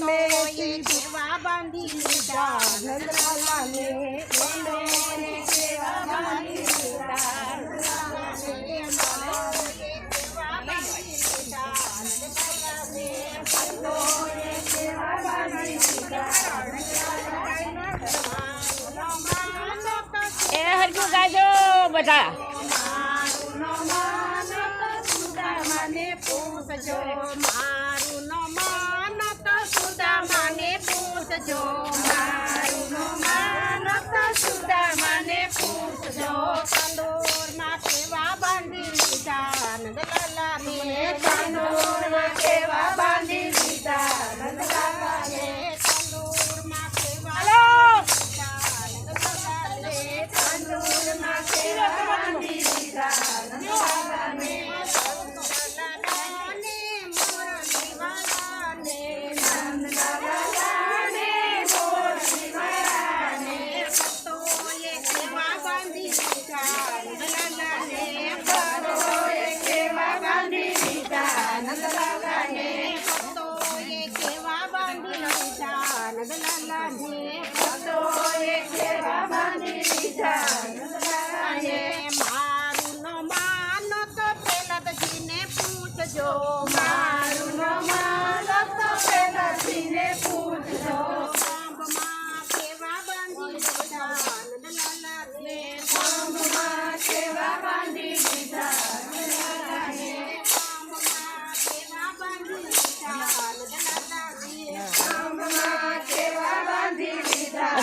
એમએથી સેવા બાંધી. લીધા નંદલાલાને એમએને બધા પૂછજો મારું માનવતા સુદા મને પૂછજો નંદલાલ ને તો પેલા તો જીને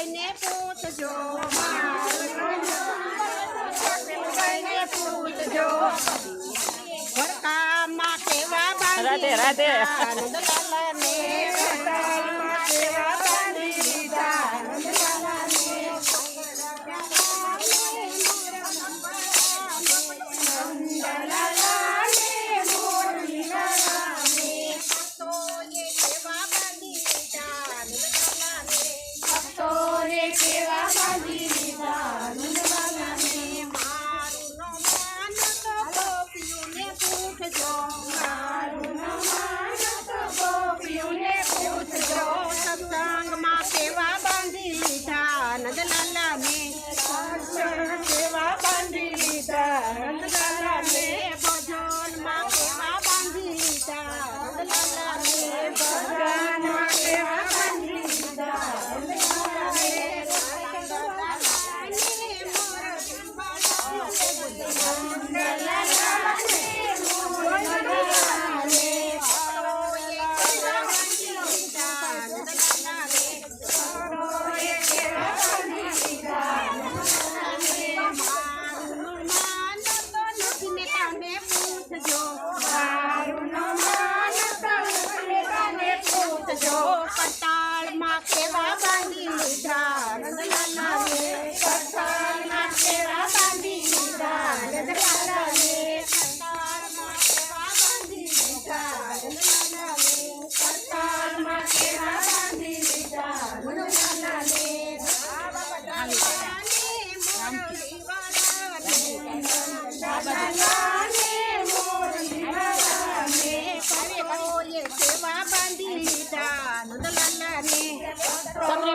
ભાઈને પૂછજો ભાઈને પૂછજો વરકામાં કેવા રાધે રાધે.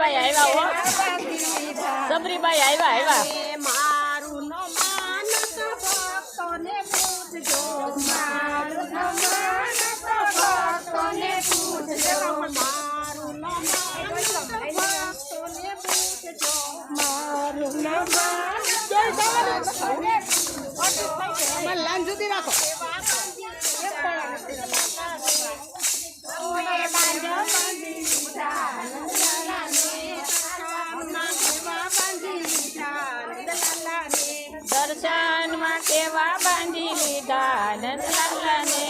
સબરીબાઈ આવ્યા હો. સબરીબાઈ આવ્યા આવ્યા. મારું ન માનત ભક્તોને પૂછજો મારું ન માનત ભક્તોને પૂછજો મારું ન માનત ભક્તોને પૂછજો મારું ન માનત ભક્તોને લાન જુદી રાખો બાંધી લીધા નંદલાલાને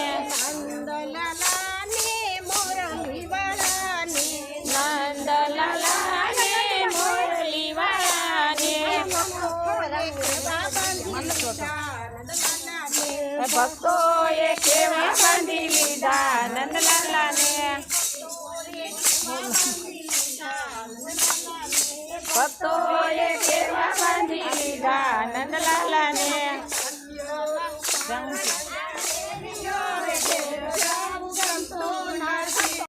નંદલાલાને મોરંગી વાળાને નંદલાલાને મુરલી વાળાને ભક્તોએ કેવા બાંધી લીધા નંદલાલાને ભક્તો